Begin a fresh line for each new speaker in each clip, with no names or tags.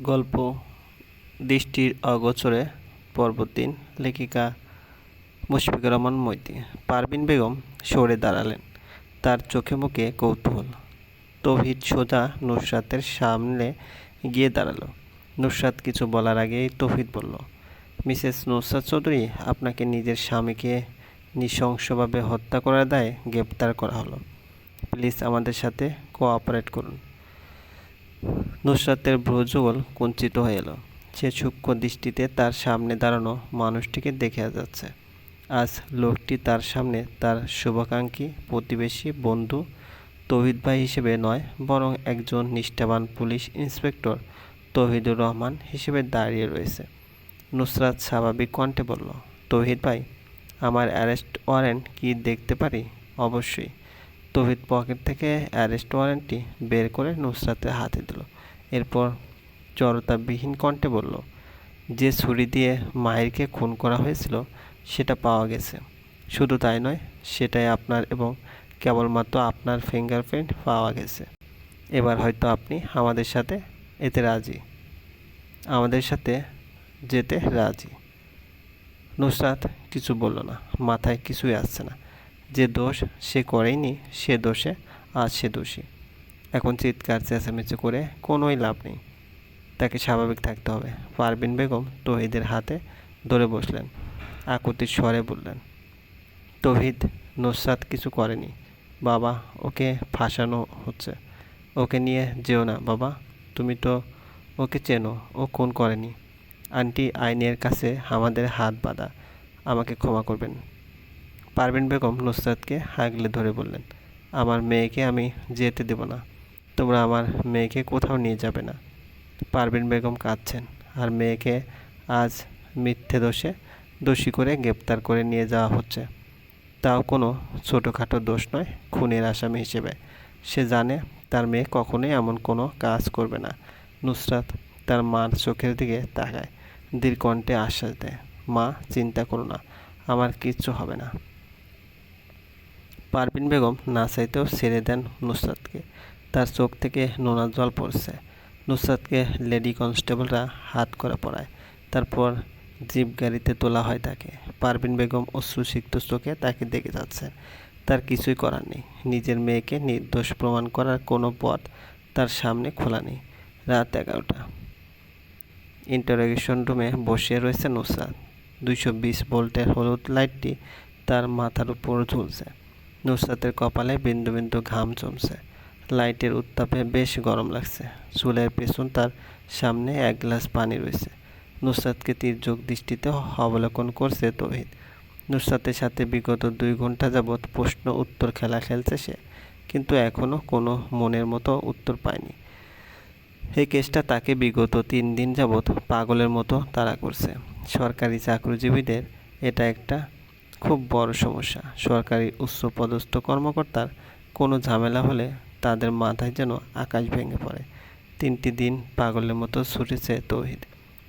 গল্প, দৃষ্টির অগোচরে পর্ব তিন লেখিকা মুশফিকুর রহমান মৈতি। পারভিন বেগম সরে দাঁড়ালেন। তার চোখে মুখে কৌতূহল। তৌহিদ সোজা নুসরাতের সামনে গিয়ে দাঁড়াল। নুসরাত কিছু বলার আগেই তৌহিদ বলল, মিসেস নুসরাত চৌধুরী, আপনাকে নিজের স্বামীকে নৃশংসভাবে হত্যা করার দায়ে গ্রেপ্তার করা হলো। প্লিজ আমাদের সাথে কোঅপারেট করুন। নুসরাতের ভ্রুযুগল কুঞ্চিত হয়ে এলো। সে সূক্ষ্ম দৃষ্টিতে তার সামনে দাঁড়ানো মানুষটিকে দেখে যাচ্ছে। আজ লোকটি তার সামনে তার শুভাকাঙ্ক্ষী প্রতিবেশী, বন্ধু, তৌহিদ ভাই হিসেবে নয়, বরং একজন নিষ্ঠাবান পুলিশ ইন্সপেক্টর তৌহিদুর রহমান হিসেবে দাঁড়িয়ে রয়েছে। নুসরাত স্বাভাবিক কণ্ঠে বলল, তৌহিদ ভাই, আমার অ্যারেস্ট ওয়ারেন্ট কি দেখতে পারি? অবশ্যই। তৌহিদ পকেট থেকে অ্যারেস্ট ওয়ারেন্টটি বের করে নুসরাতের হাতে দিল। এরপর জড়তাবিহীন কণ্ঠে বলল, যে ছুরি দিয়ে মায়েরকে খুন করা হয়েছিল, সেটা পাওয়া গেছে। শুধু তাই নয়, সেটাই আপনার এবং কেবলমাত্র আপনার ফিঙ্গারপ্রিন্ট পাওয়া গেছে। এবার হয়তো আপনি আমাদের সাথে এতে রাজি। আমাদের সাথে যেতে রাজি। নুসরাত কিছু বলল না, মাথায় কিছুই আসছে না। যে দোষ সে করেনি সে দোষে আজ সে দোষী। এখন চিৎকার, চেঁচামেচি করে কোনোই লাভ নেই। তাকে স্বাভাবিক থাকতে হবে। পারবিন বেগম তহিদের হাতে ধরে বসলেন। আকুতির স্বরে বললেন, তহিদ নুসরাত কিছু করেনি। বাবা, ওকে ফাঁসানো হচ্ছে। ওকে নিয়ে যেও না বাবা। তুমি তো ওকে চেনো। ও খুন করেনি। আন্টি আইনের কাছে আমাদের হাত বাঁধা। আমাকে ক্ষমা করবেন। পারভিন বেগম নুসরাতকে হাগলে ধরে বললেন, আমার মেয়েকে আমি যেতে দেব না। তোমরা আমার মেয়েকে কোথাও নিয়ে যাবে না। পারভিন বেগম কাঁদছেন আর মেয়েকে আজ মিথ্যে দোষে দোষী করে গ্রেপ্তার করে নিয়ে যাওয়া হচ্ছে। তাও কোনো ছোটোখাটো দোষ নয় খুনের আসামি হিসেবে। সে জানে তার মেয়ে কখনোই এমন কোনো কাজ করবে না। নুসরাত তার মার চোখের দিকে তাকায় দীর্ঘণ্ঠে আশ্বাস দেয়, মা, চিন্তা করো না, আমার কিচ্ছু হবে না। পারভিন বেগম না চাইতেও ছেড়ে দেন নুসরাতকে। তার চোখ থেকে নোনা জল পড়ছে। নুসরাতকে লেডি কনস্টেবলরা হাত করে পড়ায় তারপর জিপ গাড়িতে তোলা হয় তাকে। পারভিন বেগম অশ্রুসিক্ত চোখে তাকে দেখে যাচ্ছে। তার কিছুই করার নেই। নিজের মেয়েকে নির্দোষ প্রমাণ করার কোনো পথ তার সামনে খোলা নেই। রাত এগারোটা। ইন্টারোগেশন রুমে বসে রয়েছে নুসরাত। দুইশো বিশ ভোল্টের হলুদ লাইটটি তার মাথার উপর ঝুলছে। নুসরাতের কপালে বিন্দু বিন্দু ঘাম জমছে। লাইটের উত্তাপে বেশ গরম লাগছে। চুলের পেছন তার সামনে এক গ্লাস পানি রয়েছে। নুসরাতকে তীর্যক দৃষ্টিতে অবলোকন করছে তৌহিদ। নুসরাতের সাথে বিগত দুই ঘণ্টা যাবৎ প্রশ্ন উত্তর খেলা খেলছে সে, কিন্তু এখনও কোনো মনের মতো উত্তর পায়নি। এই কেসটা তাকে বিগত তিন দিন যাবৎ পাগলের মতো তাড়া করছে। সরকারি চাকরিজীবীদের এটা একটা খুব বড় সমস্যা। সরকারি উচ্চপদস্থ কর্মকর্তার কোনো ঝামেলা হলে তাদের মাথায় যেন আকাশ ভেঙে পড়ে। তিনটি দিন পাগলের মতো ছুটেছে তৌহিদ।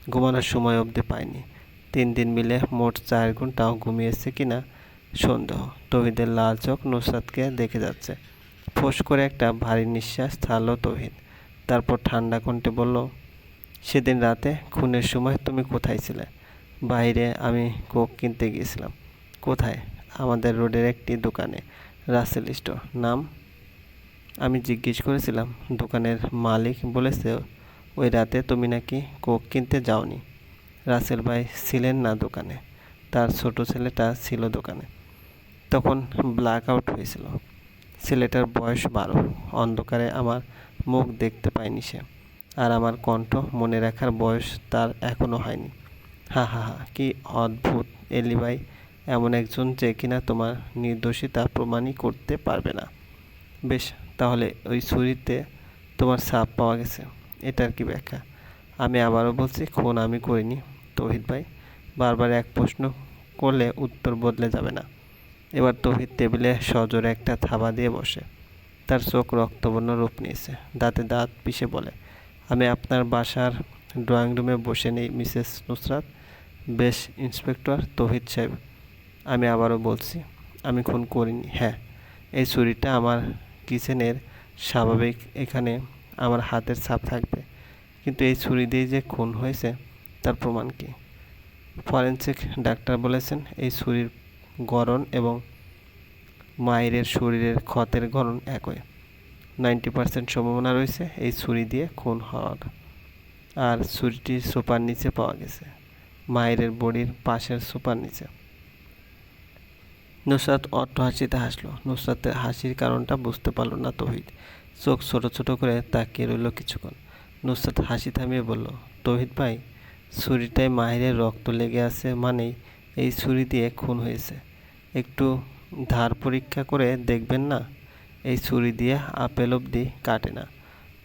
ঘুমানোর সময় অবধি পায়নি। তিন দিন মিলে মোট চার ঘন্টাও ঘুমিয়েছে কিনা সন্দেহ। তৌহিদের লাল চোখ নুসরাতকে দেখে যাচ্ছে। ফোঁস করে একটা ভারী নিঃশ্বাস ছাড়লো তৌহিদ। তারপর ঠান্ডা কণ্ঠে বলল, সেদিন রাতে খুনের সময় তুমি কোথায় ছিলে? বাইরে আমি কোক কিনতে গিয়েছিলাম। কোথায়? আমাদের রোডের একটি দোকানে। রাসেল স্টোর। নাম? আমি জিজ্ঞেস করেছিলাম, দোকানের মালিক বলেছে ওই রাতে তুমি নাকি কোক কিনতে যাওনি? রাসেল ভাই, ছিলেন না দোকানে। তার ছোট ছেলেটা ছিল দোকানে। তখন ব্ল্যাক আউট হয়েছিল। ছেলেটার বয়স বারো। অন্ধকারে আমার মুখ দেখতে পায়নি সে। আর আমার কণ্ঠ মনে রাখার বয়স তার এখনও হয়নি। হা হা হা, কি অদ্ভুত। এলিবাই এমন একজন যে কিনা তোমার নির্দোষিতা প্রমাণই করতে পারবে না। বেশ তাহলে ওই ছুরিতে তোমার সাপ পাওয়া গেছে। এটার কি ব্যাখ্যা? আমি আবারও বলছি, খুন আমি করিনি, তৌহিদ ভাই। বারবার এক প্রশ্ন করলে উত্তর বদলে যাবে না। এবার তৌহিদ টেবিলে সজোরে একটা থাবা দিয়ে বসে। তার চোখ রক্তবর্ণ রূপ নিয়েছে, দাঁতে দাঁত পিষে বলে, আমি আপনার বাসার ড্রয়িং রুমে বসে নেই, মিসেস নুসরাত। বেশ, ইন্সপেক্টর তৌহিদ সাহেব। আমি আবারও বলছি, আমি খুন করিনি। হ্যাঁ এই ছুরিটা আমার কিচেনের স্বাভাবিক এখানে আমার হাতের ছাপ থাকবে। কিন্তু এই ছুরি দিয়ে যে খুন হয়েছে তার প্রমাণ কি? ফরেনসিক ডাক্তার বলেছেন এই ছুরির গড়ন এবং মায়ের শরীরের ক্ষতের গড়ন একই। নাইনটি পার্সেন্ট সম্ভাবনা রয়েছে এই ছুরি দিয়ে খুন হওয়ার। আর ছুরিটি সোপার নিচে পাওয়া গেছে। মায়ের বডির পাশের সোপার নিচে। নুসরাত অট্ট হাসিতে হাসলো। নুসরাতের হাসির কারণটা বুঝতে পারল না তহিদ। চোখ ছোট ছোট করে তাকিয়ে রইল কিছুক্ষণ। নুসরাত হাসি থামিয়ে বলল, তহিদ ভাই, ছুরিটায় মাহিরের রক্ত লেগে আছে মানেই এই ছুরি দিয়ে খুন হয়েছে। একটু ধার পরীক্ষা করে দেখবেন না, এই ছুরি দিয়ে আপেল অবধি কাটে না।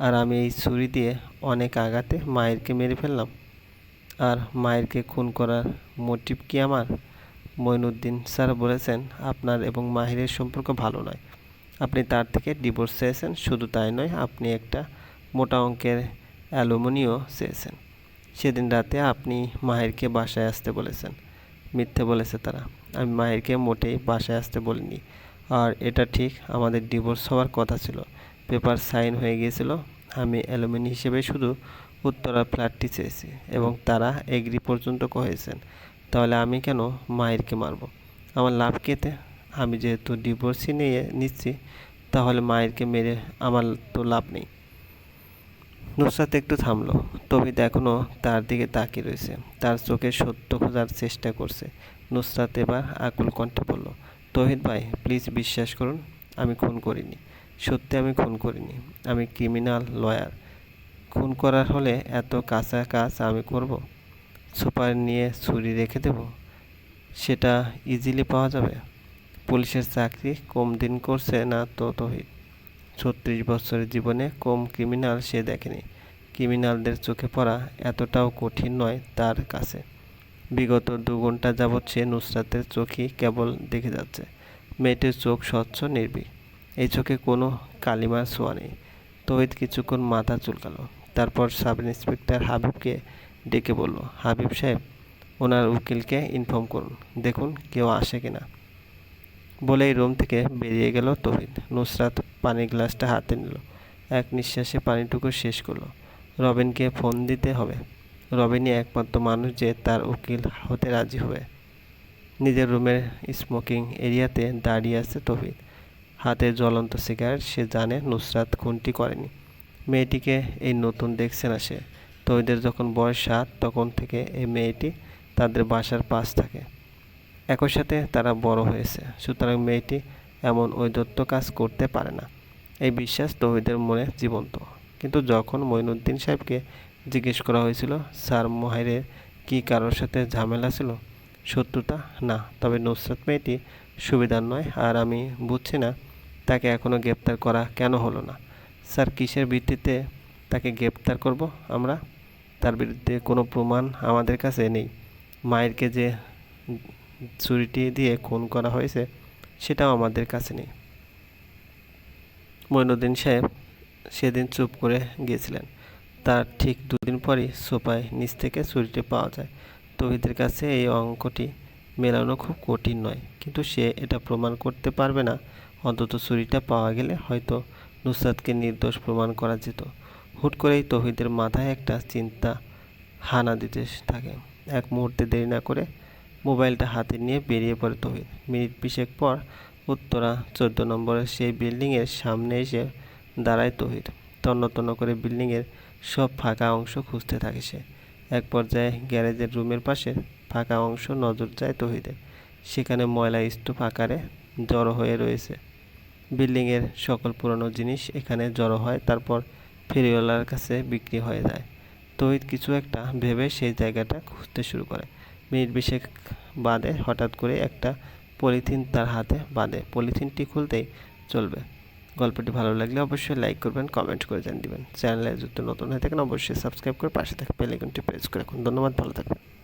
আর আমি এই ছুরি দিয়ে অনেক আঘাতে মায়েরকে মেরে ফেললাম। আর মায়েরকে খুন করার মোটিভ কি আমার? মঈনুদ্দিন স্যার বলেছেন, আপনার এবং মাহিরের সম্পর্ক ভালো নয়। আপনি তার থেকে ডিভোর্স চেয়েছেন, শুধু তাই নয়, আপনি একটা মোটা অঙ্কের অ্যালুমিনিও চেয়েছেন। সেদিন রাতে আপনি মাহিরকে বাসায় আসতে বলেছেন। মিথ্যে বলেছে তারা। আমি মাহিরকে মোটেই বাসায় আসতে বলিনি। আর এটা ঠিক, আমাদের ডিভোর্স হওয়ার কথা ছিল। পেপার সাইন হয়ে গিয়েছিল। আমি অ্যালুমিনি হিসেবে শুধু উত্তরা ফ্ল্যাটটি চেয়েছি এবং তারা এগ্রি পর্যন্ত কহেছেন তাহলে আমি কেন মায়েরকে মারব? আমার লাভ কেতে আমি যেহেতু ডিভোর্সই নিয়ে নিচ্ছি, তাহলে মায়েরকে মেরে আমার তো লাভ নেই। নুসরাত একটু থামলো। তবিদ এখনও তার দিকে তাকিয়ে রয়েছে। তার চোখে সত্য খোঁজার চেষ্টা করছে। নুসরাত এবার আকুল কণ্ঠে বলল তহিদ ভাই প্লিজ বিশ্বাস করুন, আমি খুন করিনি। সত্যি আমি খুন করিনি। আমি ক্রিমিনাল লয়ার খুন করার হলে এত কাঁচা কাজ আমি করব? সুপার নিয়ে ছুরি রেখে দেব? সেটা ইজিলি পাওয়া যাবে। পুলিশের চাকরি কম দিন করছে না তো তহিদ ছত্রিশ বছরের জীবনে কম ক্রিমিনাল সে দেখেনি। ক্রিমিনালদের চোখে পড়া এতটাও কঠিন নয় তার কাছে। বিগত দু ঘণ্টা যাবৎ সে নুসরাতের চোখই কেবল দেখে যাচ্ছে। মেয়েটির চোখ স্বচ্ছ, নির্ভীক। এই চোখে কোনো কালিমার ছোঁয়া নেই। তহিদ কিছুক্ষণ মাথা চুলকালো। তারপর সাব ইন্সপেক্টর হাবিবকে ডেকে বলল, হাবিব সাহেব, ওনার উকিলকে ইনফর্ম করুন, দেখুন কেউ আসে কিনা। বলেই রুম থেকে বেরিয়ে গেল তহিদ। নুসরাত পানির গ্লাসটা হাতে নিল। এক নিঃশ্বাসে পানিটুকু শেষ করল। রবিনকে ফোন দিতে হবে। রবিনই একমাত্র মানুষ যে তার উকিল হতে রাজি হবে। নিজের রুমের স্মোকিং এরিয়াতে দাঁড়িয়ে আছে তহিদ। হাতে জ্বলন্ত সিগারেট, সে জানে নুসরাত খুনটি করেনি। মেয়েটিকে এই নতুন দেখছে না সে। তহিদের যখন বয়স সাত, তখন থেকে এই মেয়েটি তাদের বাসার পাশ থাকে। একই সাথে তারা বড় হয়েছে, সুতরাং মেয়েটি এমন ঔদত্ত কাজ করতে পারে না। এই বিশ্বাস তহিদের মনে জীবন্ত। কিন্তু যখন মঈনুদ্দিন সাহেবকে জিজ্ঞেস করা হয়েছিল, স্যার মোহাইরের কি কারোর সাথে ঝামেলা ছিল? শত্রুতা? না। তবে নুসরাত মেয়েটি সুবিধার নয়, আর আমি বুঝছি না তাকে এখনও গ্রেপ্তার করা কেন হলো না। স্যার, কিসের ভিত্তিতে তাকে গ্রেপ্তার করব আমরা? তার বিরুদ্ধে কোনো প্রমাণ আমাদের কাছে নেই। মায়েরকে যে ছুরিটি দিয়ে খুন করা হয়েছে, সেটাও আমাদের কাছে নেই। মঈনুদ্দিন সাহেব সেদিন চুপ করে গিয়েছিলেন। তার ঠিক দুদিন পরই সোপায় নিচ থেকে ছুরিটি পাওয়া যায়। তহিদের কাছে এই অঙ্কটি মেলানো খুব কঠিন নয়, কিন্তু সে এটা প্রমাণ করতে পারবে না। অন্তত ছুরিটা পাওয়া গেলে হয়তো নুসরাতকে নির্দোষ প্রমাণ করা যেত। হুট করেই তহিদের মাথায় একটা চিন্তা হানা দিতে থাকে। এক মুহূর্তে দেরি না করে মোবাইলটা হাতে নিয়ে বেরিয়ে পড়ে তহিদ। মিনিট বিশেক পর উত্তরা চোদ্দ নম্বরের সেই বিল্ডিংয়ের সামনে এসে দাঁড়ায় তহিদ। তন্ন তন্ন করে বিল্ডিংয়ের সব ফাঁকা অংশ খুঁজতে থাকে সে। এক পর্যায়ে গ্যারেজের রুমের পাশে ফাঁকা অংশ নজর যায় তহিদের। সেখানে ময়লা স্তূপ আকারে জড়ো হয়ে রয়েছে। বিল্ডিংয়ের সকল পুরনো জিনিস এখানে জড়ো হয়, তারপর ফেরিওয়ালার কাছে বিক্রি হয়ে যায়। তহিদ কিছু একটা ভেবে সেই জায়গাটা খুঁজতে শুরু করে। মিনিট বিশেক বাদে হঠাৎ করে একটা পলিথিন তার হাতে বাঁধে। পলিথিনটি খুলতেই চলবে। গল্পটি ভালো লাগলে অবশ্যই লাইক করবেন, কমেন্ট করে জানিয়ে দেবেন। চ্যানেলে যদি নতুন হয়ে থাকেন, অবশ্যই সাবস্ক্রাইব করে পাশে থাকা বেলাইকনটি প্রেস করে রাখুন। ধন্যবাদ, ভালো থাকবেন।